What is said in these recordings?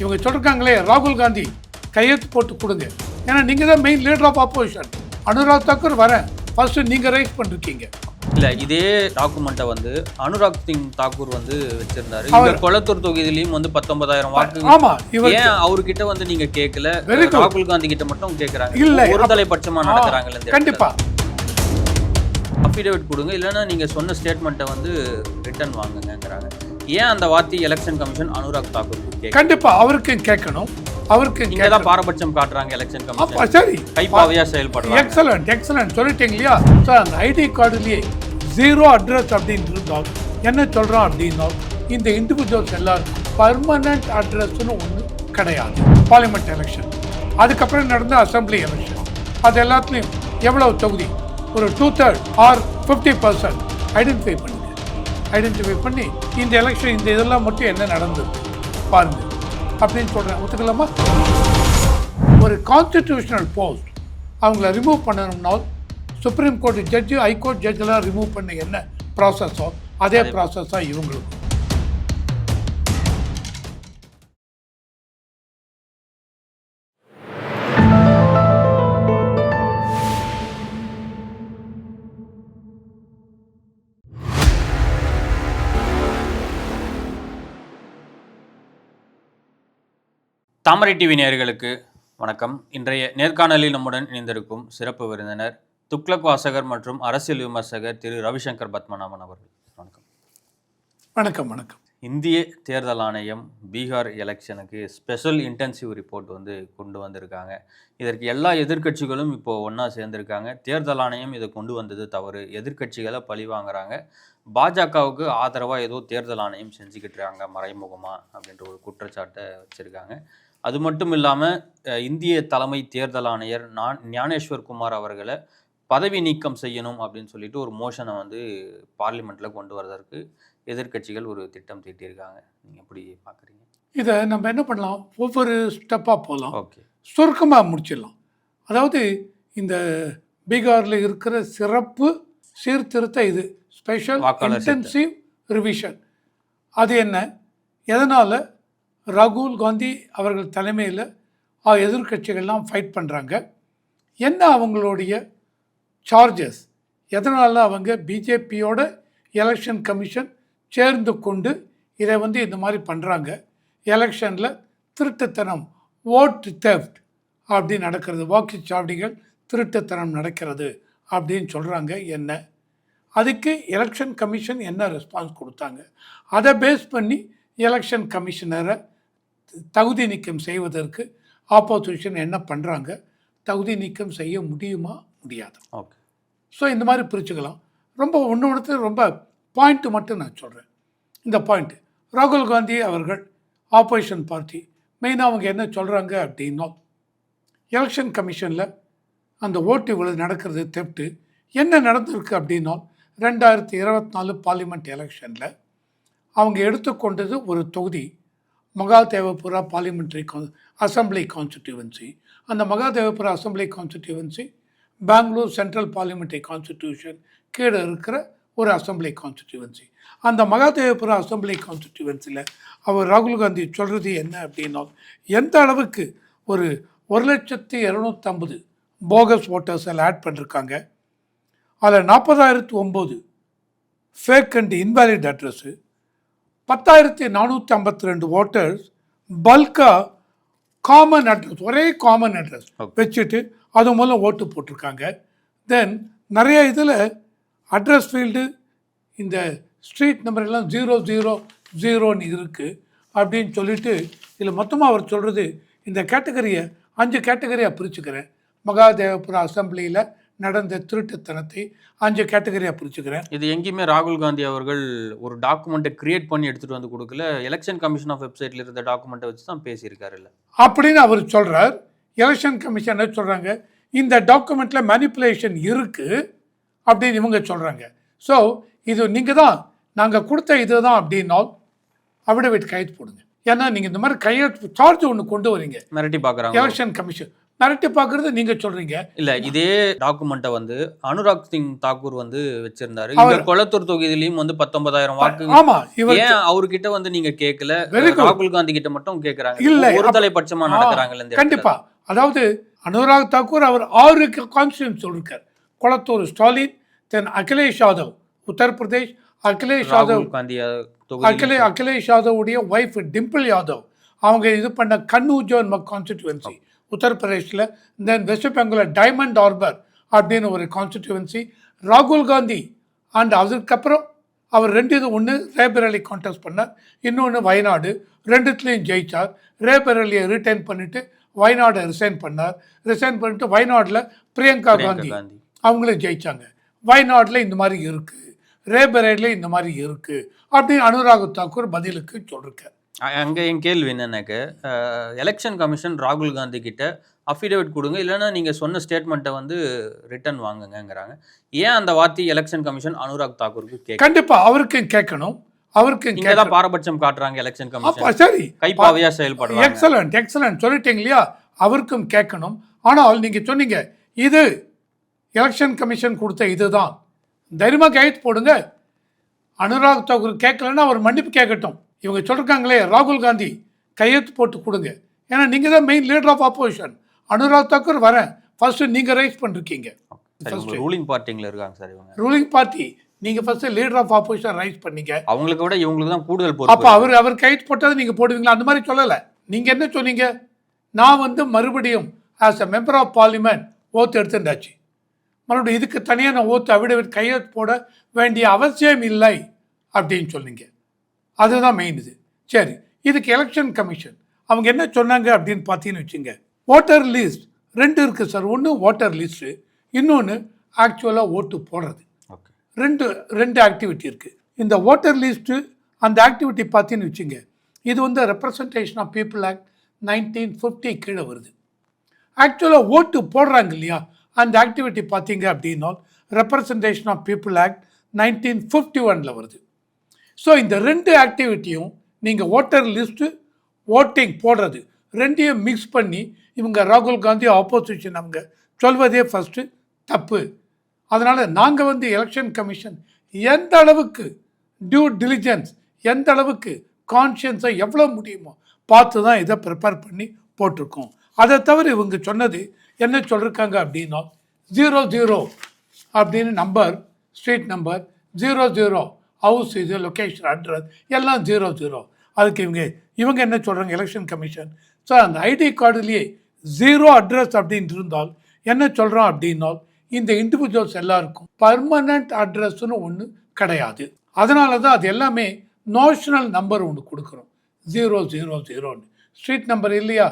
இவங்க சொல்லிருக்காங்களே ராகுல் காந்தி கையெழுத்து போட்டு கொடுங்க. ஏன்னா நீங்கள் தான் main leader of opposition Anurag Thakur வரேன் ஃபர்ஸ்ட் நீங்கள் ரைஸ் பண்ணிருக்கீங்க. இல்ல இதே டாக்குமெண்ட்டை வந்து அனுராக் சிங் தாக்கூர் வந்து வச்சிருந்தாரு. இந்த கொளத்தூர் தொகுதியிலையும் வந்து பத்தொன்பதாயிரம் வாக்கு ஆமா இவர் ஏன் அவர்கிட்ட வந்து நீங்க கேட்கல. ராகுல் காந்தி கிட்ட மட்டும் கேக்குறாங்க. இல்ல, ஒரு தலைபட்சமா நடக்கிறாங்கல்ல இந்த கண்டிப்பா. அஃபிடேவிட் கொடுங்க. இல்லைன்னா நீங்க சொன்ன ஸ்டேட்மெண்ட்டை வந்து ரிட்டர்ன் வாங்குங்கங்கிறாங்க. ஏன் அந்த வார்த்தை எலெக்ஷன் கமிஷன் அனுராக் தாக்கூர் கண்டிப்பா அவருக்கும் கேட்கணும். அவருக்கும் இங்க தான் பாரபட்சம் காட்டுறாங்க எலெக்ஷன் கமிஷன் சரி. கைப்பாவையா செயல்படுறாங்க. எக்ஸலண்ட் எக்ஸலண்ட் சொல்லிட்டீங்க இல்லையா? சார் அந்த ஐடி கார்டுலேயே ஜீரோ அட்ரஸ் அப்படின்னு இருந்தால் என்ன சொல்கிறோம் அப்படின்னா இந்த இண்டிவிஜுவல்ஸ் எல்லாரும் பர்மனன்ட் அட்ரஸ்னு ஒன்று கிடையாது. பார்லிமெண்ட் எலெக்ஷன் அதுக்கப்புறம் நடந்த அசம்பிளி எலெக்ஷன் அது எல்லாத்துலேயும் எவ்வளவு தொகுதி? ஒரு two third or fifty percent identify பண்ணுங்க ஐடென்டிஃபை பண்ணி இந்த எலெக்ஷன் இந்த இதெல்லாம் மட்டும் என்ன நடந்தது? பாருங்க. அப்படின்னு சொல்கிறேன் ஒத்துக்கலாமா? ஒரு கான்ஸ்டிடியூஷனல் போஸ்ட் அவங்கள ரிமூவ் பண்ணணும்னால் supreme court judge high court ஜட்ஜெல்லாம் remove பண்ண என்ன ப்ராசஸோ அதே ப்ராசஸ் தான் இவங்களுக்கும். தாமரை டிவி நேயர்களுக்கு வணக்கம். இன்றைய நேர்காணலில் நம்முடன் இணைந்திருக்கும் சிறப்பு விருந்தினர் துக்ளக் வாசகர் மற்றும் அரசியல் விமர்சகர் திரு ரவிசங்கர் பத்மநாபன் அவர்கள். வணக்கம். வணக்கம் வணக்கம். இந்திய தேர்தல் ஆணையம் பீகார் எலெக்ஷனுக்கு ஸ்பெஷல் இன்டென்சிவ் ரிப்போர்ட் வந்து கொண்டு வந்திருக்காங்க. இதற்கு எல்லா எதிர்க்கட்சிகளும் இப்போ ஒன்றா சேர்ந்திருக்காங்க. தேர்தல் ஆணையம் இதை கொண்டு வந்தது தவறு. எதிர்க்கட்சிகளை பழி வாங்குறாங்க. பாஜகவுக்கு ஆதரவாக ஏதோ தேர்தல் ஆணையம் செஞ்சுக்கிட்டு இருக்காங்க மறைமுகமாக அப்படின்ற ஒரு குற்றச்சாட்டை வச்சுருக்காங்க. அது மட்டும் இல்லாமல் இந்திய தலைமை தேர்தல் ஆணையர் நான் ஞானேஸ்வர் குமார் அவர்களை பதவி நீக்கம் செய்யணும் அப்படின்னு சொல்லிட்டு ஒரு மோஷனை வந்து பார்லிமெண்ட்டில் கொண்டு வரதற்கு எதிர்க்கட்சிகள் ஒரு திட்டம் தீட்டியிருக்காங்க. நீங்கள் எப்படி பார்க்குறீங்க இதை நம்ம என்ன பண்ணலாம்? ஒவ்வொரு ஸ்டெப்பாக போகலாம் ஓகே. சுருக்கமாக முடிச்சிடலாம். அதாவது இந்த பீகாரில் இருக்கிற சிறப்பு சீர்திருத்த இது ஸ்பெஷல் இன்டென்சிவ் ரிவிஷன் அது என்ன? எதனால்? ராகுல் காந்தி அவர்கள் தலைமையில் எதிர்க்கட்சிகள்லாம் ஃபைட் பண்ணுறாங்க என்ன அவங்களுடைய சார்ஜஸ் எதனால் அவங்க பிஜேபியோட எலெக்ஷன் கமிஷன் சேர்ந்து கொண்டு இதை வந்து இந்த மாதிரி பண்ணுறாங்க எலெக்ஷனில் திருட்டுத்தனம் ஓட்டு தெஃப்ட் அப்படி நடக்கிறது வாக்குச்சாவடிகள் திருட்டுத்தனம் நடக்கிறது அப்படின்னு சொல்கிறாங்க என்ன? அதுக்கு எலெக்ஷன் கமிஷன் என்ன ரெஸ்பான்ஸ் கொடுத்தாங்க? அதை பேஸ் பண்ணி எலெக்ஷன் கமிஷனரை தகுதி நீக்கம் செய்வதற்கு ஆப்போசிஷன் என்ன பண்ணுறாங்க தகுதி நீக்கம் செய்ய முடியுமா? முடியாது. ஓகே ஸோ இந்த மாதிரி பிரிச்சுக்கலாம். ரொம்ப ஒன்று ஒன்று ரொம்ப பாயிண்ட்டு மட்டும் நான் சொல்கிறேன் இந்த பாயிண்ட் ராகுல் காந்தி அவர்கள் ஆப்போசிஷன் பார்ட்டி மெயினாக அவங்க என்ன சொல்கிறாங்க அப்படின்னா எலெக்ஷன் கமிஷனில் அந்த ஓட்டு இவ்வளவு நடக்கிறது தெப்ட்டு என்ன நடந்திருக்கு அப்படின்னா ரெண்டாயிரத்தி இருபத்தி நாலு பார்லிமெண்ட் எலெக்ஷனில் அவங்க எடுத்துக்கொண்டது ஒரு தொகுதி. Mahadevapura parliamentary con assembly constituency அந்த Mahadevapura assembly constituency Bangalore central parliamentary constitution கீழே இருக்கிற ஒரு அசம்பிளி கான்ஸ்டிடியூவன்சி அந்த மகாதேவபுரா அசம்பிளி கான்ஸ்டிடியூவன்சியில் அவர் ராகுல் காந்தி சொல்கிறது என்ன அப்படின்னா எந்த அளவுக்கு ஒரு ஒரு லட்சத்தி இரநூத்தம்பது போகஸ் ஓட்டர்ஸ் எல்லாம் ஆட் பண்ணியிருக்காங்க அதில் நாற்பதாயிரத்து ஒம்பது ஃபேக் அண்ட் இன்வாலிட் அட்ரஸ்ஸு பத்தாயிரத்தி நானூற்றி ஐம்பத்தி ரெண்டு ஓட்டர்ஸ் பல்காக காமன் அட்ரஸ் ஒரே காமன் அட்ரஸ். வச்சுட்டு அது மூலம் ஓட்டு போட்டிருக்காங்க தென் நிறைய இதில் அட்ரஸ் ஃபீல்டு இந்த ஸ்ட்ரீட் நம்பர் எல்லாம் ஜீரோ ஜீரோ ஜீரோன்னு இருக்குது அப்படின்னு சொல்லிட்டு இதில் மொத்தமாக அவர் சொல்கிறது இந்த கேட்டகரியை அஞ்சு கேட்டகரியாக பிரிச்சுக்கிறேன் மகாதேவபுரம் அசம்பிளியில் நடந்த திருட்டுத்தனத்தை அஞ்சு கேட்டகரியாக பிரிச்சுக்கிறேன் இது எங்கேயுமே ராகுல் காந்தி அவர்கள் ஒரு டாக்குமெண்ட்டை கிரியேட் பண்ணி எடுத்துட்டு வந்து கொடுக்கல. எலெக்ஷன் கமிஷன் ஆஃப் வெப்சைட்ல இருந்த டாக்குமெண்ட்டை வச்சு தான் பேசியிருக்காருல்ல அப்படின்னு அவர் சொல்கிறார் எலெக்ஷன் கமிஷன் என்ன சொல்கிறாங்க இந்த டாக்குமெண்ட்டில் மேனிப்புலேஷன் இருக்குது அப்படின்னு இவங்க சொல்கிறாங்க ஸோ இது நீங்கள் தான் நாங்கள் கொடுத்த இது தான் அப்படின்னால் அவிடவிட் கையெழுத்து போடுங்க. ஏன்னா நீங்கள் இந்த மாதிரி கையெழுத்து சார்ஜ் ஒன்று கொண்டு வரீங்க. மிரட்டி பார்க்குறாங்க. எலெக்ஷன் கமிஷன் மிரட்டி பார்க்கறது நீங்க சொல்றீங்க. இல்ல இதே டாக்குமெண்ட்டை வந்து அனுராக் சிங் தாக்கூர் வந்து வச்சிருந்தாரு. இந்த கொளத்தூர் தொகுதியிலையும் வந்து பத்தொன்பதாயிரம் வாக்கு ஆமா இவர் ஏன் அவர்கிட்ட வந்து நீங்க கேட்கல. ராகுல் காந்தி கிட்ட மட்டும் கேக்குறாங்க. இல்ல, ஒரு இந்த இடத்துல. கண்டிப்பா. அதாவது அனுராக் தாக்கூர் அவர் ஆறு கான்ஸ்டியூன்ஸ் சொல்லிருக்கார். கொளத்தூர் ஸ்டாலின் தென் அகிலேஷ் யாதவ் உத்தரப்பிரதேஷ் அகிலேஷ் யாதவ் காந்தி அகிலே அகிலேஷ் யாதவுடைய ஒய்ஃப் டிம்பிள் யாதவ். அவங்க இது பண்ண கண்ணூஜோன் கான்ஸ்டிடியூவன்சி உத்தரப்பிரதேஷில் தென் வெஸ்ட் பெங்காலில் டைமண்ட் ஆர்பர் அப்படின்னு ஒரு கான்ஸ்டிடியூவன்சி ராகுல் காந்தி அண்ட் அதுக்கப்புறம் அவர் ரெண்டு இது ஒன்று ரேபரேலி கான்டெஸ்ட் பண்ணார். இன்னொன்று வயநாடு. ரெண்டுத்துலேயும் ஜெயிச்சார். ரேபரேலியை ரிட்டைன் பண்ணிட்டு வயநாடை ரிசைன் பண்ணார். ரிசைன் பண்ணிட்டு வயநாட்டில் பிரியங்கா காந்தி அவங்களும் ஜெயிச்சாங்க. வயநாட்டில் இந்த மாதிரி இருக்குது ரேபரேலில் இந்த மாதிரி இருக்குது அப்படின்னு அனுராக் தாக்கூர் பதிலுக்கு சொல்லிருக்கார். அ- அங்க என் கேள்வி என்னன்னாக்க எலெக்ஷன் கமிஷன் ராகுல் காந்தி கிட்ட அஃபிடேவிட் கொடுங்க. இல்லைன்னா நீங்க சொன்ன ஸ்டேட்மெண்ட்டை வந்து ரிட்டர்ன் வாங்குங்கங்கிறாங்க. ஏன் அந்த வார்த்தை எலெக்ஷன் கமிஷன் அனுராக் தாக்கூருக்கு கேட்க கண்டிப்பாக அவருக்கும் கேட்கணும். அவருக்கும் இங்க தான் பாரபட்சம் காட்டுறாங்க எலெக்ஷன் கமிஷன் சரி. கைப்பாவையா செயல்படுறாங்க. எக்ஸலண்ட் எக்ஸலண்ட் சொல்லிட்டீங்க இல்லையா? அவருக்கும் கேட்கணும். ஆனால் நீங்கள் சொன்னீங்க இது எலெக்ஷன் கமிஷன் கொடுத்த இதுதான். தைரியமாக கையெழுத்து போடுங்க. அனுராக் தாக்கூர் கேட்கலன்னா அவர் மன்னிப்பு கேட்கட்டும். இவங்க சொல்லிருக்காங்களே ராகுல் காந்தி கையெழுத்து போட்டு கொடுங்க. ஏன்னா நீங்கள் தான் main leader of opposition Anurag Thakur வரேன். ஃபர்ஸ்ட் நீங்கள் ரைஸ் பண்ணிருக்கீங்க. ரூலிங் பார்ட்டிங்ல இருக்காங்க சார் இவங்க. ரூலிங் பார்ட்டி நீங்கள் first leader of opposition raise பண்ணீங்க. அவங்களுக்கு விட இவங்களுக்கு தான் கூடுதல் அப்போ அவர் அவர் கையெழுத்து போட்டதை நீங்கள் போடுவீங்களா? அந்த மாதிரி சொல்லலை. நீங்கள் என்ன சொன்னீங்க? நான் வந்து மறுபடியும் as a member of parliament oath எடுத்துட்டாச்சு மறுபடியும் இதுக்கு தனியாக நான் ஓத்து அவிடவிட் கையெழுத்து போட வேண்டிய அவசியம் இல்லை அப்படின்னு சொன்னீங்க. அதுதான் மெயின் இது. சரி இதுக்கு எலெக்ஷன் கமிஷன் அவங்க என்ன சொன்னாங்க அப்படின்னு பார்த்தீங்கன்னு வச்சுங்க. ஓட்டர் லிஸ்ட் ரெண்டு இருக்குது சார் ஒன்று ஓட்டர் லிஸ்ட்டு இன்னொன்று ஆக்சுவலாக ஓட்டு போடுறது. ரெண்டு ரெண்டு ஆக்டிவிட்டி இருக்குது இந்த ஓட்டர் லிஸ்ட்டு அந்த ஆக்டிவிட்டி பார்த்தீங்கன்னு வச்சுங்க. இது வந்து representation of people act nineteen fifty கீழே வருது. ஆக்சுவலாக ஓட்டு போடுறாங்க இல்லையா? அந்த ஆக்டிவிட்டி பார்த்தீங்க அப்படின்னா representation of people act nineteen fifty ஒனில் வருது. ஸோ இந்த ரெண்டு ஆக்டிவிட்டியும் நீங்கள் ஓட்டர் லிஸ்ட்டு ஓட்டிங் போடுறது ரெண்டையும் மிக்ஸ் பண்ணி இவங்க ராகுல் காந்தி ஆப்போசிஷன் அவங்க சொல்வதே ஃபஸ்ட்டு தப்பு. அதனால் நாங்கள் வந்து எலெக்ஷன் கமிஷன் எந்த அளவுக்கு டியூ டிலிஜென்ஸ் எந்த அளவுக்கு கான்ஷியன்ஸை எவ்வளோ முடியுமோ பார்த்து தான் இதை ப்ரிப்பேர் பண்ணி போட்டிருக்கோம். அதை தவிர இவங்க சொன்னது என்ன சொல்லியிருக்காங்க அப்படின்னா ஜீரோ ஜீரோ அப்படின்னு number street number zero zero house இது லொக்கேஷன் அட்ரஸ் எல்லாம் ஜீரோ ஜீரோ அதுக்கு இவங்க இவங்க என்ன சொல்கிறாங்க எலெக்ஷன் கமிஷன் ஸோ அந்த ஐடி கார்டுலேயே ஜீரோ அட்ரஸ் அப்படின்னு இருந்தால் என்ன சொல்கிறோம் அப்படின்னால் இந்த இண்டிவிஜுவல்ஸ் எல்லாருக்கும் பர்மனண்ட் அட்ரஸ்னு ஒன்று கிடையாது. அதனால தான் அது எல்லாமே நோஷனல் நம்பர் ஒன்று கொடுக்குறோம். ஜீரோ ஜீரோ ஜீரோன்னு ஸ்ட்ரீட் நம்பர் இல்லையா?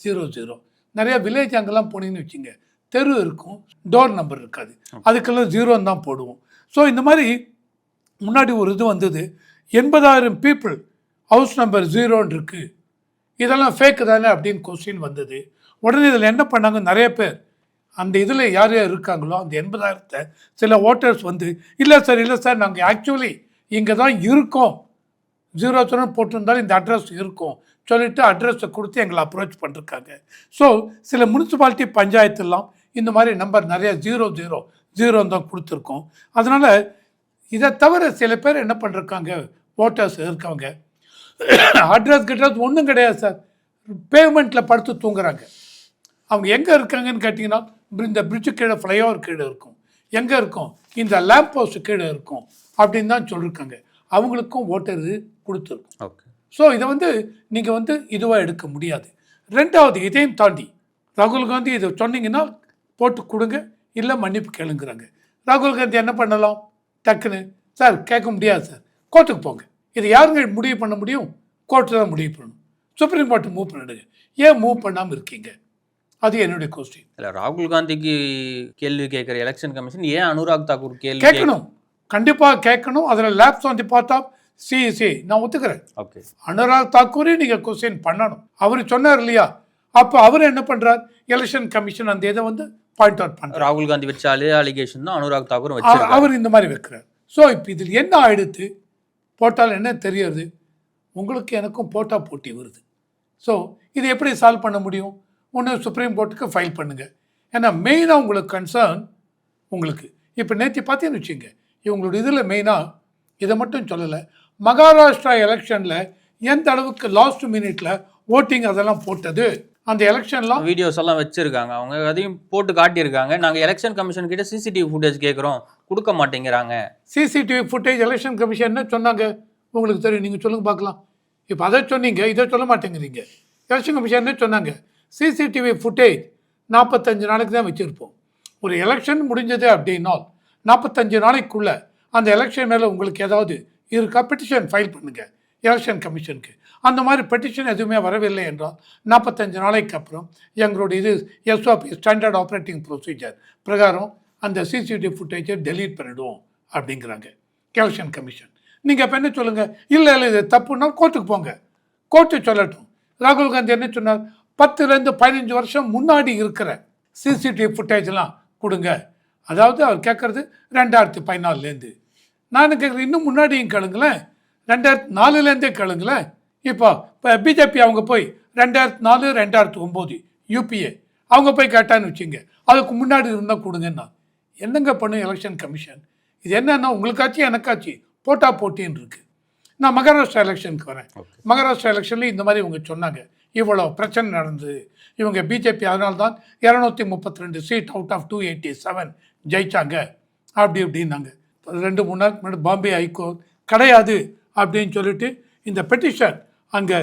ஜீரோ ஜீரோ நிறைய வில்லேஜ் அங்கெல்லாம் போனீங்கன்னு வச்சுங்க தெரு இருக்கும் டோர் நம்பர் இருக்காது. அதுக்கெல்லாம் ஜீரோன்னு தான் போடுவோம். ஸோ இந்த மாதிரி முன்னாடி ஒரு இது வந்தது. எண்பதாயிரம் பீப்புள் ஹவுஸ் நம்பர் ஜீரோன்னு இருக்குது இதெல்லாம் ஃபேக்கு தானே அப்படின்னு கொஸ்டின் வந்தது. உடனே இதில் என்ன பண்ணாங்க? நிறைய பேர். அந்த இதில் யார் யார் இருக்காங்களோ அந்த எண்பதாயிரத்தை சில ஓட்டர்ஸ் வந்து இல்லை சார் இல்லை சார் நாங்கள் ஆக்சுவலி இங்கே தான் இருக்கோம். ஜீரோ சொன்ன போட்டிருந்தாலும் இந்த அட்ரஸ் இருக்கும். சொல்லிட்டு அட்ரஸை கொடுத்து எங்களை அப்ரோச் பண்ணிருக்காங்க. ஸோ சில முனிசிபாலிட்டி பஞ்சாயத்துலாம் இந்த மாதிரி நம்பர் நிறைய ஜீரோ ஜீரோ ஜீரோ தான் கொடுத்துருக்கோம். அதனால் இதை தவிர சில பேர் என்ன பண்ணிருக்காங்க? ஓட்டர்ஸ் இருக்கவங்க அட்ரஸ் கிட்ரஸ் ஒன்றும் கிடையாது சார். பேமெண்ட்டில் படுத்து தூங்குறாங்க. அவங்க எங்கே இருக்காங்கன்னு கேட்டிங்கன்னா இந்த பிரிட்ஜு கீழே ஃப்ளைஓவர் கீழே இருக்கும். எங்கே இருக்கும்? இந்த லேம்ப் போஸ்ட் கீழே இருக்கும். அப்படின்னு தான் சொல்லியிருக்காங்க அவங்களுக்கும் ஓட்டர் கொடுத்துருக்கும். ஓகே ஸோ இதை வந்து நீங்கள் வந்து இதுவாக எடுக்க முடியாது. ரெண்டாவது இதையும் தாண்டி ராகுல் காந்தி இதை சொன்னீங்கன்னா போட்டு கொடுங்க. இல்லை மன்னிப்பு கேளுங்கிறாங்க. ராகுல் காந்தி என்ன பண்ணலாம்? டக்குன்னு சார் கேட்க முடியாது சார். கோர்ட்டுக்கு போங்க. இது யாருங்க முடிவு பண்ண முடியும்? கோர்ட்டு தான் முடிவு பண்ணணும். சுப்ரீம் கோர்ட்டு மூவ் பண்ணிடுங்க ஏன் மூவ் பண்ணாமல் இருக்கீங்க? அது என்னுடைய கொஸ்டின் இல்ல ராகுல் காந்திக்கு கேள்வி கேட்கிற எலெக்ஷன் கமிஷன் ஏன் அனுராக் தாக்கூர் கேள்வி கேட்க- கேட்கணும். கண்டிப்பாக கேட்கணும். அதில் லேப்ஸ் வந்து பார்த்தா சி சி நான் ஒத்துக்கிறேன். ஓகே அனுராக் தாக்கூரே நீங்கள் கொஸ்டின் பண்ணணும். அவர் சொன்னார் இல்லையா? அப்போ அவர் என்ன பண்ணுறார் எலெக்ஷன் கமிஷன் அந்த இதை வந்து பாயிண்ட் அவுட் பண்ணுறார் ராகுல் காந்தி வச்ச அதே அலிகேஷன் தான் அனுராக் தாக்கூர் வச்சிருக்காரு. அவர் இந்த மாதிரி வைக்கிறார். ஸோ இப்போ இதில் என்ன ஆயிடுத்து? போட்டால் என்ன தெரியறது உங்களுக்கு எனக்கும் போட்டா போட்டி வருது. ஸோ இதை எப்படி சால்வ் பண்ண முடியும்? ஒன்று சுப்ரீம் கோர்ட்டுக்கு ஃபைல் பண்ணுங்கள் ஏன்னா மெயினாக உங்களுக்கு கன்சர்ன் உங்களுக்கு. இப்போ நேற்று பார்த்தீங்கன்னு வச்சுங்க இவங்களோட இதில் மெயினாக இதை மட்டும் சொல்லலை. மகாராஷ்டிரா எலெக்ஷனில் எந்த அளவுக்கு லாஸ்ட் மினிட்ல ஓட்டிங் அதெல்லாம் போட்டது? அந்த எலெக்ஷன்லாம் வீடியோஸ் எல்லாம் வச்சிருக்காங்க. அவங்க அதையும் போட்டு காட்டியிருக்காங்க. நாங்க எலெக்ஷன் கமிஷன் கிட்ட சிசிடிவி ஃபுட்டேஜ் கேட்குறோம் கொடுக்க மாட்டேங்கிறாங்க. சிசிடிவி ஃபுட்டேஜ் எலெக்ஷன் கமிஷன் என்ன சொன்னாங்க? உங்களுக்கு தெரியும். நீங்கள் சொல்லுங்க பார்க்கலாம். இப்போ அதை சொன்னீங்க இதை சொல்ல மாட்டேங்கிறீங்க. எலெக்ஷன் கமிஷன் என்ன சொன்னாங்க? சிசிடிவி ஃபுட்டேஜ் நாற்பத்தஞ்சு நாளைக்கு தான் வச்சுருப்போம். ஒரு எலெக்ஷன் முடிஞ்சது அப்படின்னா நாற்பத்தஞ்சு நாளைக்குள்ள அந்த எலெக்ஷன் மேலே உங்களுக்கு ஏதாவது இருக்கா? பெட்டிஷன் ஃபைல் பண்ணுங்க. எலெக்ஷன் கமிஷனுக்கு. அந்த மாதிரி பெட்டிஷன் எதுவுமே வரவில்லை என்றால் நாற்பத்தஞ்சு நாளைக்கு அப்புறம் எங்களுடைய இது எஸ்ஓபி ஸ்டாண்டர்ட் ஆப்ரேட்டிங் ப்ரொசீஜர் பிரகாரம் அந்த சிசிடிவி ஃபுட்டேஜை டெலீட் பண்ணிடுவோம் அப்படிங்கிறாங்க எலெக்ஷன் கமிஷன். நீங்கள் இப்போ என்ன சொல்லுங்கள் இல்லை இல்லை இது தப்புன்னா கோர்ட்டுக்கு போங்க. கோர்ட்டு சொல்லட்டும். ராகுல் காந்தி என்ன சொன்னார்? பத்துலேருந்து பதினஞ்சு வருஷம் முன்னாடி இருக்கிற சிசிடிவி ஃபுட்டேஜ்லாம் கொடுங்க. அதாவது அவர் கேட்குறது ரெண்டாயிரத்தி பதினாலுலேருந்து நான் கேட்குறேன் இன்னும் முன்னாடியும் கேளுங்களேன். ரெண்டாயிரத்தி நாலுலேருந்தே கேளுங்களேன். இப்போ இப்போ பிஜேபி அவங்க போய் ரெண்டாயிரத்தி நாலு ரெண்டாயிரத்தி ஒம்பது யூபிஏ அவங்க போய் கேட்டான்னு வச்சுங்க அதுக்கு முன்னாடி இருந்தால் கொடுங்கன்னா என்னங்க பண்ணும் எலெக்ஷன் கமிஷன் இது என்னன்னா உங்களுக்காச்சு எனக்காச்சு போட்டா போட்டின்னு இருக்கு. நான் மகாராஷ்டிரா எலெக்ஷனுக்கு வரேன். மகாராஷ்டிரா எலெக்ஷன்ல இந்த மாதிரி இவங்க சொன்னாங்க. இவ்வளோ பிரச்சனை நடந்தது. இவங்க பிஜேபி அதனால தான் இரநூத்தி முப்பத்தி ரெண்டு seat out of two eighty seven ஜெயிச்சாங்க. அப்படி இப்படின்னாங்க. ரெண்டு மூணு நாளுக்கு முன்னாடி பாம்பே ஹைகோர்ட் கிடையாது. அப்படின்னு சொல்லிட்டு இந்த பெட்டிஷன் அங்கே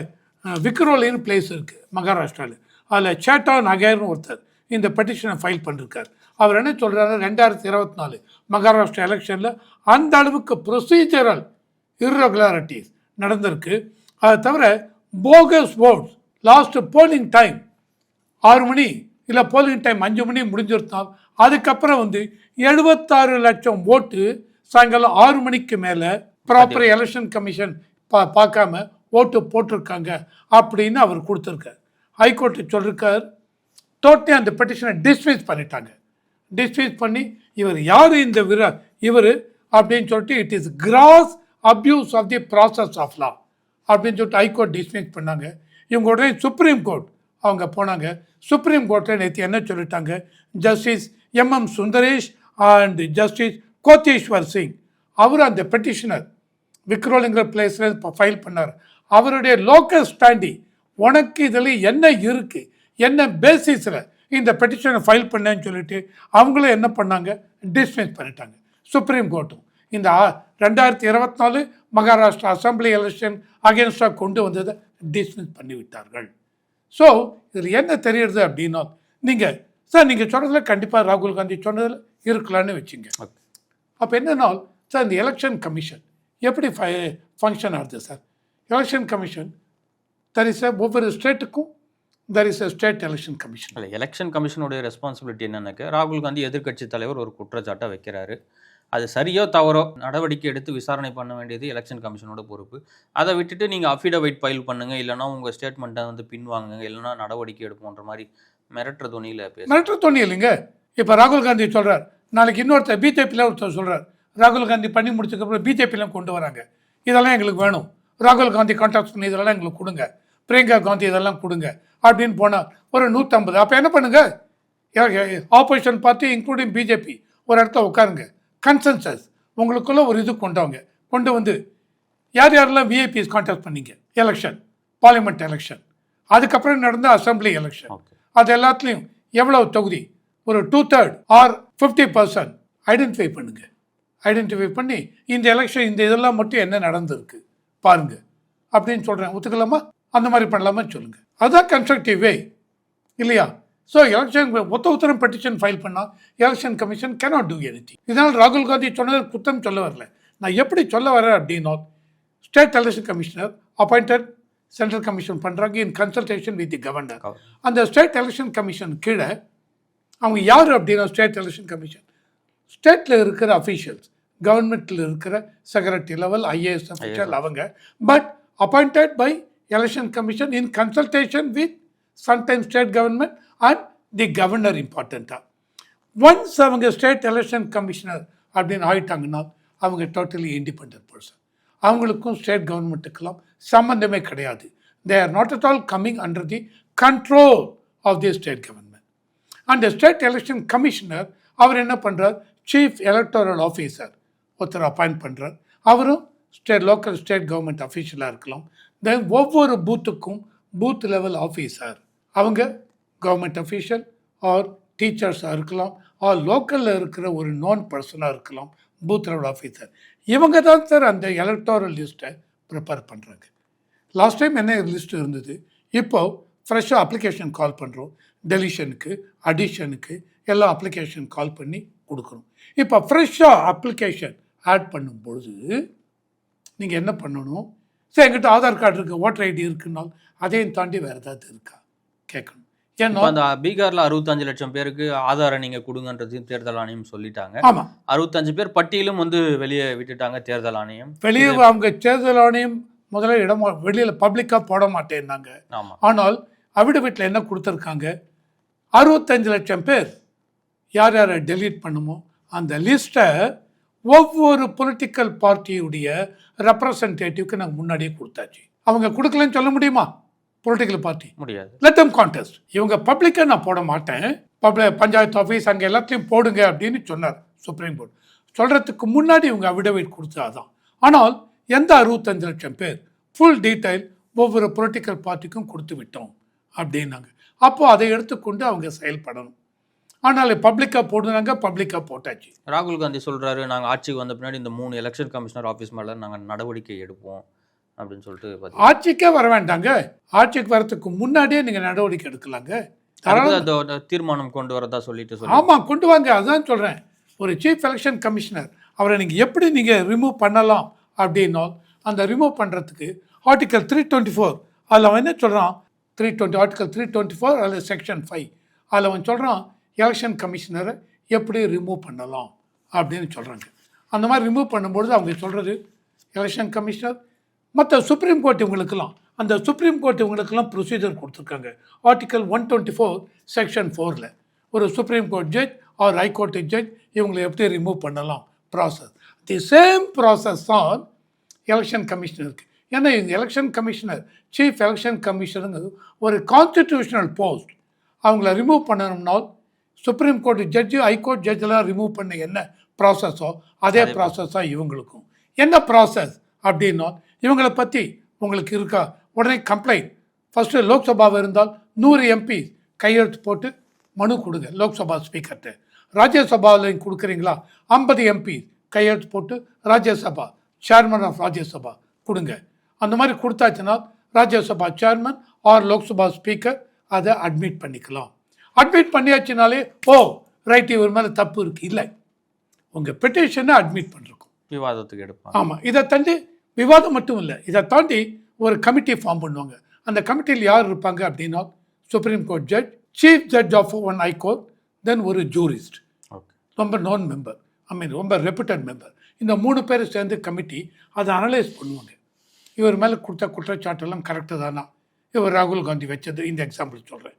விக்ரோலின்னு பிளேஸ் இருக்குது மகாராஷ்டிராவில் அதில் சேட்டா நகர்னு ஒருத்தர் இந்த பெட்டிஷனை ஃபைல் பண்ணிருக்கார். அவர் என்ன சொல்கிறாரு ரெண்டாயிரத்தி இருபத்தி நாலு மகாராஷ்டிரா எலெக்ஷனில் அந்த அளவுக்கு ப்ரொசீஜரல் இர்ரெகுலாரிட்டிஸ் நடந்திருக்கு. அதை தவிர bogus votes last polling time ஆறு மணி இல்லை போலிங் டைம் அஞ்சு மணி முடிஞ்சிருந்தால் அதுக்கப்புறம் வந்து எழுபத்தாறு லட்சம் ஓட்டு சாயங்காலம் ஆறு மணிக்கு மேலே ப்ராப்பர் எலெக்ஷன் கமிஷன் பா பார்க்காம ஓட்டு போட்டிருக்காங்க அப்படின்னு அவர் கொடுத்துருக்கார். ஹைகோர்ட்டு சொல்லியிருக்கார் டோட்டலி அந்த பெட்டிஷனை டிஸ்மிஸ் பண்ணிட்டாங்க. டிஸ்மிஸ் பண்ணி இவர் யார் இந்த விர இவர் அப்படின்னு சொல்லிட்டு it is gross abuse of the process of law அப்படின்னு சொல்லிட்டு ஹைகோர்ட் டிஸ்மிஸ் பண்ணாங்க. இவங்க உடனே சுப்ரீம் கோர்ட் அவங்க போனாங்க. சுப்ரீம் கோர்ட்டில் நேற்று என்ன சொல்லிட்டாங்க? Justice M M Sundaresh and justice Kotiswar Singh அவர் அந்த பெட்டிஷனர் விக்ரோலிங்கிற பிளேஸில் இப்போ ஃபைல் பண்ணார். அவருடைய லோக்கல் ஸ்டாண்டி உனக்கு இதில் என்ன இருக்குது என்ன பேசிஸில் இந்த பெட்டிஷனை ஃபைல் பண்ணேன்னு சொல்லிட்டு அவங்களும் என்ன பண்ணாங்க? டிஸ்மிஸ் பண்ணிட்டாங்க. சுப்ரீம் கோர்ட்டும் இந்த ரெண்டாயிரத்தி இருபத்தி நாலு மகாராஷ்டிரா அசம்பிளி எலெக்ஷன் அகேன்ஸ்டாக கொண்டு வந்ததை டிஸ்மிஸ் பண்ணி விட்டார்கள் ஸோ இதில் என்ன தெரியுது அப்படின்னா நீங்கள் சார் நீங்கள் சொன்னதுல கண்டிப்பாக ராகுல் காந்தி சொன்னதில் இருக்கலான்னு வச்சுங்க. அப்போ என்னன்னா சார் இந்த எலெக்ஷன் கமிஷன் எப்படி ஃபங்க்ஷன் ஆகுது sir election commission there is ஒவ்வொரு ஸ்டேட்டுக்கும் there is a state election commission இல்லை எலெக்ஷன் கமிஷனுடைய ரெஸ்பான்சிபிலிட்டி என்னன்னாக்க ராகுல் காந்தி எதிர்க்கட்சி தலைவர் ஒரு குற்றச்சாட்டை வைக்கிறாரு. அது சரியோ தவறோ நடவடிக்கை எடுத்து விசாரணை பண்ண வேண்டியது எலெக்ஷன் கமிஷனோட பொறுப்பு. அதை விட்டுட்டு நீங்கள் அஃபிடவிட் ஃபைல் பண்ணுங்க இல்லைன்னா உங்கள் ஸ்டேட்மெண்ட்டை வந்து பின்வாங்குங்க இல்லைன்னா நடவடிக்கை எடுப்போன்ற மாதிரி மிரட்டுற துணியில் பேச மிரட்ட தோணி இல்லைங்க. இப்போ ராகுல் காந்தி சொல்கிறார் நாளைக்கு இன்னொருத்தர் பிஜேபியில் ஒருத்தர் சொல்கிறார் ராகுல் காந்தி பண்ணி முடிச்சதுக்கப்புறம் பிஜேபியில் கொண்டு வராங்க. இதெல்லாம் எங்களுக்கு வேணும். ராகுல் காந்தி கான்டாக்ட் பண்ணி இதெல்லாம் எங்களுக்கு கொடுங்க. பிரியங்கா காந்தி இதெல்லாம் கொடுங்க. அப்படின்னு போனால் ஒரு நூற்றம்பது அப்போ என்ன பண்ணுங்க? ஆப்போசிஷன் பார்ட்டி இன்க்ளூடிங் பிஜேபி ஒரு இடத்துல உட்காருங்க. கன்சென்சஸ் உங்களுக்குள்ள ஒரு இது கொண்டவங்க கொண்டு வந்து யார் யாரெல்லாம் விஐபிஸ் கான்டாக்ட் பண்ணீங்க? எலெக்ஷன் பார்லிமெண்ட் எலெக்ஷன் அதுக்கப்புறம் நடந்த அசம்பிளி எலெக்ஷன் அது எல்லாத்துலேயும் எவ்வளவு தொகுதி? ஒரு two third or fifty percent identify பண்ணுங்க. ஐடென்டிஃபை பண்ணி இந்த எலெக்ஷன் இந்த இதெல்லாம் மட்டும் என்ன நடந்திருக்கு? பாருங்க. அப்படின்னு சொல்கிறேன் ஒத்துக்கலாமா? அந்த மாதிரி பண்ணலாமா சொல்லுங்க. அதுதான் கன்ஸ்ட்ரக்டிவ் வே இல்லையா? ஸோ எலெக்ஷன் ஒத்த உத்தரம் பெட்டிஷன் ஃபைல் பண்ணால் election commission cannot do anything. இதனால் ராகுல் காந்தி சொன்னது குத்தம் சொல்ல வரல. நான் எப்படி சொல்ல வரேன் அப்படின்னா state election commissioner appointed central commission பண்ணுறாங்க in consultation with the governor அந்த ஸ்டேட் எலெக்ஷன் கமிஷன் கீழே அவங்க யார் அப்படின்னா ஸ்டேட் எலெக்ஷன் கமிஷன் ஸ்டேட்டில் இருக்கிற அஃபீஷியல்ஸ் கவர்மெண்ட்டில் இருக்கிற செக்ரட்டரி லெவல் ஐஏஎஸ் அஃபீஷியல் அவங்க. But appointed by election commission in consultation with sometime state government and the governor இம்பார்ட்டண்ட்டாக ஒன்ஸ் அவங்க ஸ்டேட் எலெக்ஷன் கமிஷனர் அப்படின்னு ஆயிட்டாங்கன்னா அவங்க டோட்டலி இண்டிபெண்ட் பர்சன் அவங்களுக்கும் ஸ்டேட் கவர்மெண்ட்டுக்கெல்லாம் சம்மந்தமே கிடையாது. They are not at all coming under the control of the state government அந்த ஸ்டேட் எலெக்ஷன் கமிஷனர் அவர் என்ன பண்ணுறார் சீஃப் எலக்டோரல் ஆஃபீஸர் ஒருத்தர் அப்பாயிண்ட் பண்ணுறார் அவரும் ஸ்டேட் லோக்கல் ஸ்டேட் கவர்மெண்ட் அஃபீஷியலாக இருக்கலாம். தென் ஒவ்வொரு பூத்துக்கும் பூத் லெவல் ஆஃபீஸர் அவங்க கவர்மெண்ட் அஃபீஷியல் ஆர் டீச்சர்ஸாக இருக்கலாம். ஆர் லோக்கலில் இருக்கிற ஒரு நான் பர்சனாக இருக்கலாம். பூத் லெவல் ஆஃபீஸர் இவங்க தான் சார் அந்த எலக்டோரல் லிஸ்ட்டை ப்ரிப்பேர் பண்ணுறாங்க லாஸ்ட் டைம் என்ன லிஸ்ட் இருந்தது? இப்போது ஃப்ரெஷ்ஷாக அப்ளிகேஷன் கால் பண்ணுறோம் டெலிஷனுக்கு அடிஷனுக்கு எல்லா அப்ளிகேஷன் கால் பண்ணி கொடுக்குறோம். இப்போ ஃப்ரெஷ்ஷாக அப்ளிகேஷன் ஆட் பண்ணும்பொழுது நீங்கள் என்ன பண்ணணும்? சரி எங்கிட்ட ஆதார் கார்டு இருக்குது ஓட்டர் ஐடி இருக்குன்னால் அதையும் தாண்டி வேறு ஏதாவது இருக்கா? கேட்கணும். ஏன்னா அந்த பீகார்ல அறுபத்தஞ்சு லட்சம் பேருக்கு ஆதாரை நீங்க கொடுங்கன்றதையும் தேர்தல் ஆணையம் சொல்லிட்டாங்க. ஆமாம் அறுபத்தஞ்சு பேர் பட்டியலும் வந்து வெளியே விட்டுட்டாங்க தேர்தல் ஆணையம். வெளியே அவங்க தேர்தல் ஆணையம் முதல்ல இடம் வெளியில் பப்ளிக்காக போட மாட்டேன்னாங்க. ஆமா. ஆனால் அவிடவிட்டில் என்ன கொடுத்துருக்காங்க? அறுபத்தஞ்சு லட்சம் பேர் யார் யாரை டெலீட் பண்ணுமோ அந்த லிஸ்ட்டை ஒவ்வொரு பொலிட்டிக்கல் பார்ட்டியுடைய ரெப்ரசன்டேட்டிவ்க்கு நாங்கள் முன்னாடியே கொடுத்தாச்சு. அவங்க கொடுக்கலன்னு சொல்ல முடியுமா? பொலிட்டிக்கல் பார்ட்டி முடியாது. லெட் தம் கான்டெஸ்ட் இவங்க பப்ளிக்காக நான் போட மாட்டேன். பப்ளிக் பஞ்சாயத்து ஆஃபீஸ் அங்கே எல்லாத்தையும் போடுங்க அப்படின்னு சொன்னார் சுப்ரீம் கோர்ட் சொல்கிறதுக்கு முன்னாடி இவங்க அவிடவிட் கொடுத்தாதான் ஆனால் எந்த அறுபத்தஞ்சு லட்சம் பேர் ஃபுல் டீட்டெயில் ஒவ்வொரு பொலிட்டிக்கல் பார்ட்டிக்கும் கொடுத்து விட்டோம் அப்படின்னாங்க. அப்போ அதை எடுத்துக்கொண்டு அவங்க செயல்படணும். ஆனால் பப்ளிக்காக போடுனாங்க பப்ளிக்காக போட்டாச்சு. ராகுல் காந்தி சொல்றாரு நாங்க ஆட்சிக்கு வந்த பின்னாடி இந்த மூணு எலெக்ஷன் கமிஷனர் ஆஃபீஸ் மேல நாங்க நடவடிக்கை எடுப்போம் அப்படின்னு சொல்லிட்டு ஆட்சிக்கே வர வேண்டாங்க. ஆட்சிக்கு வரதுக்கு முன்னாடியே நீங்கள் நடவடிக்கை எடுக்கலாங்க. தீர்மானம் கொண்டு வரதா சொல்லிட்டு சொல்லி ஆமாம் கொண்டு வாங்க. அதான் சொல்கிறேன் ஒரு சீஃப் எலெக்ஷன் கமிஷனர் அவரை நீங்கள் எப்படி நீங்கள் ரிமூவ் பண்ணலாம் அப்படின்னால் அந்த ரிமூவ் பண்ணுறதுக்கு ஆர்டிகல் த்ரீ டுவெண்ட்டி ஃபோர் அதில் அவன் என்ன சொல்கிறான் three twenty article three twenty four அதில் செக்ஷன் ஃபைவ் அதில் அவன் சொல்கிறான் எலெக்ஷன் கமிஷனரை எப்படி ரிமூவ் பண்ணலாம் அப்படின்னு சொல்கிறாங்க அந்த மாதிரி ரிமூவ் பண்ணும்பொழுது அவங்க சொல்கிறது எலெக்ஷன் கமிஷனர் மற்ற சுப்ரீம் கோர்ட் இவங்களுக்கெல்லாம் அந்த சுப்ரீம் கோர்ட் இவங்களுக்கெல்லாம் ப்ரொசீஜர் கொடுத்துருக்காங்க. Article one twenty four section ஃபோரில் ஒரு supreme court judge or high court judge இவங்களை எப்படி ரிமூவ் பண்ணலாம்? ப்ராசஸ் தி சேம் ப்ராசஸ் தான் எலெக்ஷன் கமிஷனருக்கு ஏன்னா இந்த எலெக்ஷன் கமிஷனர் சீஃப் எலெக்ஷன் கமிஷனருங்கிறது ஒரு கான்ஸ்டிடியூஷனல் போஸ்ட் அவங்கள ரிமூவ் பண்ணணும்னால் supreme court judge high court ஜட்ஜெல்லாம் remove பண்ண என்ன ப்ராசஸோ அதே அதே ப்ராசஸ் தான் இவங்களுக்கும். என்ன ப்ராசஸ் அப்படின்னா இவங்களை பற்றி உங்களுக்கு இருக்கா? உடனே கம்ப்ளைண்ட் ஃபஸ்ட்டு லோக்சபாவில் இருந்தால் நூறு எம்பி கையெழுத்து போட்டு மனு கொடுங்க லோக்சபா ஸ்பீக்கர்கிட்ட ராஜ்யசபாவில் கொடுக்குறீங்களா? ஐம்பது எம்பி கையெழுத்து போட்டு ராஜ்யசபா சேர்மன் ஆஃப் ராஜ்யசபா கொடுங்க. அந்த மாதிரி கொடுத்தாச்சுன்னா Rajya Sabha chairman or Lok Sabha speaker அதை அட்மிட் பண்ணிக்கலாம். அட்மிட் பண்ணியாச்சுனாலே ஓ ரைட் இவர் மேலே தப்பு இருக்குது இல்லை. உங்கள் பெட்டிஷனை அட்மிட் பண்ணிருக்கோம் விவாதத்துக்கு எடுப்பாங்க. ஆமாம் இதை தாண்டி விவாதம் மட்டும் இல்லை இதை தாண்டி ஒரு கமிட்டி ஃபார்ம் பண்ணுவாங்க. அந்த கமிட்டியில் யார் இருப்பாங்க அப்படின்னா supreme court judge chief judge of one high court then ஒரு ஜூரிஸ்ட் ஓகே ரொம்ப நோன் மெம்பர் ஐ மீன் ரொம்ப ரெப்யூட்டட் மெம்பர் இந்த மூணு பேர் சேர்ந்து கமிட்டி அதை அனலைஸ் பண்ணுவாங்க. இவர் மேலே கொடுத்த குற்றச்சாட்டெல்லாம் கரெக்டு தானா? இவர் ராகுல் காந்தி வச்சது இந்த எக்ஸாம்பிள் சொல்கிறேன்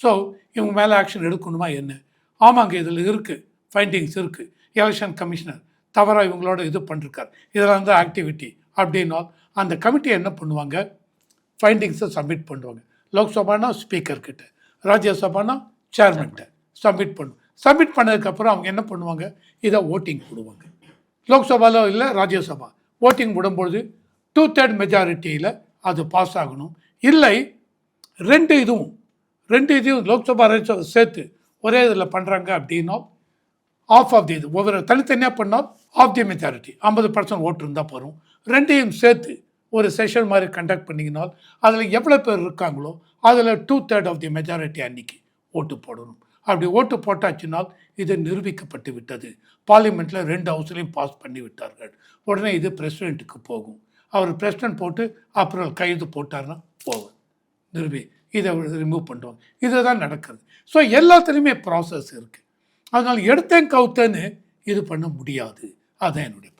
ஸோ இவங்க மேலே ஆக்ஷன் எடுக்கணுமா என்ன? ஆமாங்க இதில் இருக்குது ஃபைண்டிங்ஸ் இருக்குது எலெக்ஷன் கமிஷனர் தவறாக இவங்களோட இது பண்ணிருக்கார். இதெல்லாம் தான் ஆக்டிவிட்டி அப்படின்னால் அந்த கமிட்டி என்ன பண்ணுவாங்க? ஃபைண்டிங்ஸை சப்மிட் பண்ணுவாங்க. லோக்சபானா ஸ்பீக்கர்கிட்ட ராஜ்யசபானா சேர்மன்கிட்ட சப்மிட் பண்ணுவோம் சப்மிட் பண்ணதுக்கப்புறம் அவங்க என்ன பண்ணுவாங்க? இதை ஓட்டிங் போடுவாங்க. லோக்சபாவில் இல்லை ராஜ்யசபா. ஓட்டிங் விடும்பொழுது டூ தேர்ட் மெஜாரிட்டியில் அது பாஸ் ஆகணும். இல்லை ரெண்டு இதுவும் ரெண்டு இதையும் லோக்சபா ராஜ்யசபா சேர்த்து ஒரே இதில் பண்ணுறாங்க அப்படின்னா ஆஃப் ஆஃப் தி இது ஒவ்வொரு தனித்தனியாக பண்ணால் ஆஃப் தி மெஜாரிட்டி ஐம்பது பர்சன்ட் ஓட்டு இருந்தால் போகிறோம் ரெண்டையும் சேர்த்து ஒரு செஷன் மாதிரி கண்டக்ட் பண்ணிங்கனால் அதில் எவ்வளோ பேர் இருக்காங்களோ அதில் two third of the majority அன்னைக்கு ஓட்டு போடணும். அப்படி ஓட்டு போட்டாச்சுனால் இது நிரூபிக்கப்பட்டு விட்டது. பார்லிமெண்ட்டில் ரெண்டு ஹவுஸ்லையும் பாஸ் பண்ணி விட்டார்கள். உடனே இது பிரசிடெண்ட்டுக்கு போகும். அவர் பிரசிடென்ட் போட்டு அப்புறம் கைது போட்டார்னா போகும். நிரூபி இதை ரிமூவ் பண்ணுவாங்க இதுதான் நடக்குது. ஸோ எல்லாத்துலேயுமே ப்ராசஸ் இருக்குது அதனால் எடுத்தேன் கவுத்தேன்னு இது பண்ண முடியாது. அதான் என்னுடைய